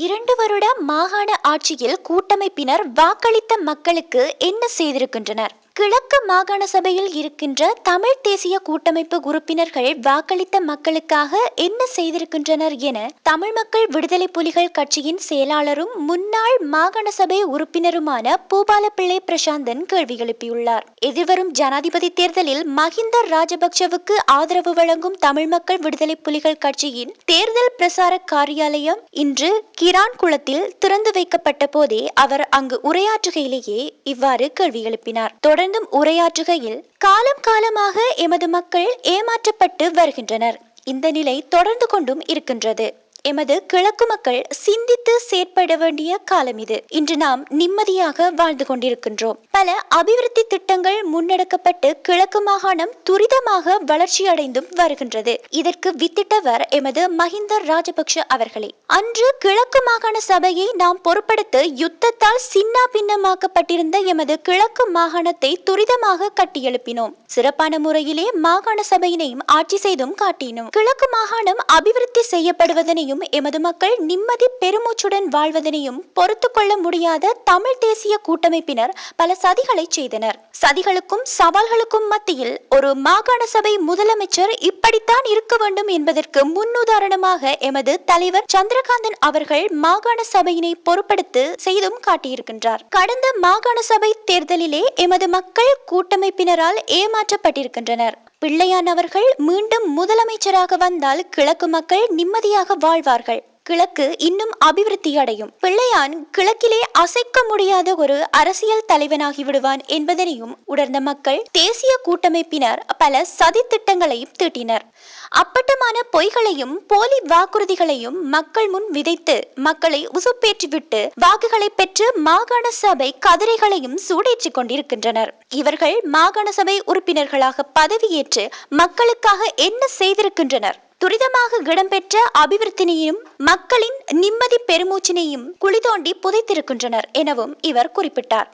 இரண்டு வருட மாகாண ஆட்சியில் கூட்டமைப்பினர் வாக்களித்த மக்களுக்கு என்ன செய்திருக்கின்றனர்? கிழக்கு மாகாண சபையில் இருக்கின்ற தமிழ் தேசிய கூட்டமைப்பு உறுப்பினர்கள் வாக்களித்த மக்களுக்காக என்ன செய்திருக்கின்றனர் என தமிழ் மக்கள் விடுதலை புலிகள் கட்சியின் செயலாளரும் முன்னாள் மாகாண சபை உறுப்பினருமான பூபாலப்பிள்ளை பிரசாந்தன் கேள்வி எழுப்பியுள்ளார். எதிர்வரும் ஜனாதிபதி தேர்தலில் மஹிந்த ராஜபக்சவுக்கு ஆதரவு வழங்கும் தமிழ் மக்கள் விடுதலை புலிகள் கட்சியின் தேர்தல் பிரசார காரியாலயம் இன்று கிரான் குளத்தில் திறந்து வைக்கப்பட்ட போதே அவர் அங்கு உரையாற்றுகையிலேயே இவ்வாறு கேள்வி எழுப்பினார். தொடர்ந்தும் உரையாற்றுகையில் காலம் காலமாக எமது மக்கள் ஏமாற்றப்பட்டு வருகின்றனர். இந்த நிலை தொடர்ந்து கொண்டும் இருக்கின்றது. எமது கிழக்கு மக்கள் சிந்தித்து செயற்பட வேண்டிய காலம் இது. இன்று நாம் நிம்மதியாக வாழ்ந்து கொண்டிருக்கின்றோம். பல அபிவிருத்தி திட்டங்கள் முன்னெடுக்கப்பட்டு கிழக்கு மாகாணம் துரிதமாக வளர்ச்சி அடைந்தும் வருகின்றது. இதற்கு வித்திட்டவர் எமது மஹிந்த ராஜபக்ஷ அவர்களே. அன்று கிழக்கு மாகாண சபையை நாம் பொறுப்படுத்த யுத்தத்தால் சின்ன பின்னமாக்கப்பட்டிருந்த எமது கிழக்கு மாகாணத்தை துரிதமாக கட்டியெழுப்பினோம். சிறப்பான முறையிலே மாகாண சபையினையும் ஆட்சி செய்தும் காட்டினோம். கிழக்கு மாகாணம் அபிவிருத்தி வாழ்வதனையும் எமது மக்கள் நிம்மதி பெருமூச்சுடன் வாழ்வதனையும் பொறுத்து கொள்ள முடியாத தமிழ் தேசிய கூட்டமைப்பினர் பல சதிகளை செய்தனர். சதிகளுக்கும் சவால்களுக்கும் மத்தியில் ஒரு மாகாண சபை முதலமைச்சர் இப்படித்தான் இருக்க வேண்டும் என்பதற்கு முன்னுதாரணமாக எமது தலைவர் சந்திரகாந்தன் அவர்கள் மாகாண சபையினை பொறுப்படுத்து செய்தும் காட்டியிருக்கின்றார். கடந்த மாகாண சபை தேர்தலிலே எமது மக்கள் கூட்டமைப்பினரால் ஏமாற்றப்பட்டிருக்கின்றனர். பிள்ளையானவர்கள் மீண்டும் முதலமைச்சராக வந்தால் கிழக்கு மக்கள் நிம்மதியாக வாழ்வார்கள். கிழக்கு இன்னும் அபிவிருத்தி அடையும். பிள்ளையான் கிழக்கிலே அசைக்க முடியாத ஒரு அரசியல் தலைவனாகி விடுவான் என்பதனையும் உணர்ந்த மக்கள் தேசிய கூட்டமைப்பினர் பல சதி திட்டங்களையும் தீட்டினர். அப்பட்டமான பொய்களையும் போலி வாக்குறுதிகளையும் மக்கள் முன் விதைத்து மக்களை உசுப்பேற்றிவிட்டு வாக்குகளை பெற்று மாகாண சபை கதிரைகளையும் சூடேற்றிக் கொண்டிருக்கின்றனர். இவர்கள் மாகாண சபை உறுப்பினர்களாக பதவியேற்று மக்களுக்காக என்ன செய்திருக்கின்றனர்? துரிதமாக இடம்பெற்ற அபிவிருத்தினையும் மக்களின் நிம்மதி பெருமூச்சினையும் குழி தோண்டி புதைத்திருக்கின்றனர் எனவும் இவர் குறிப்பிட்டார்.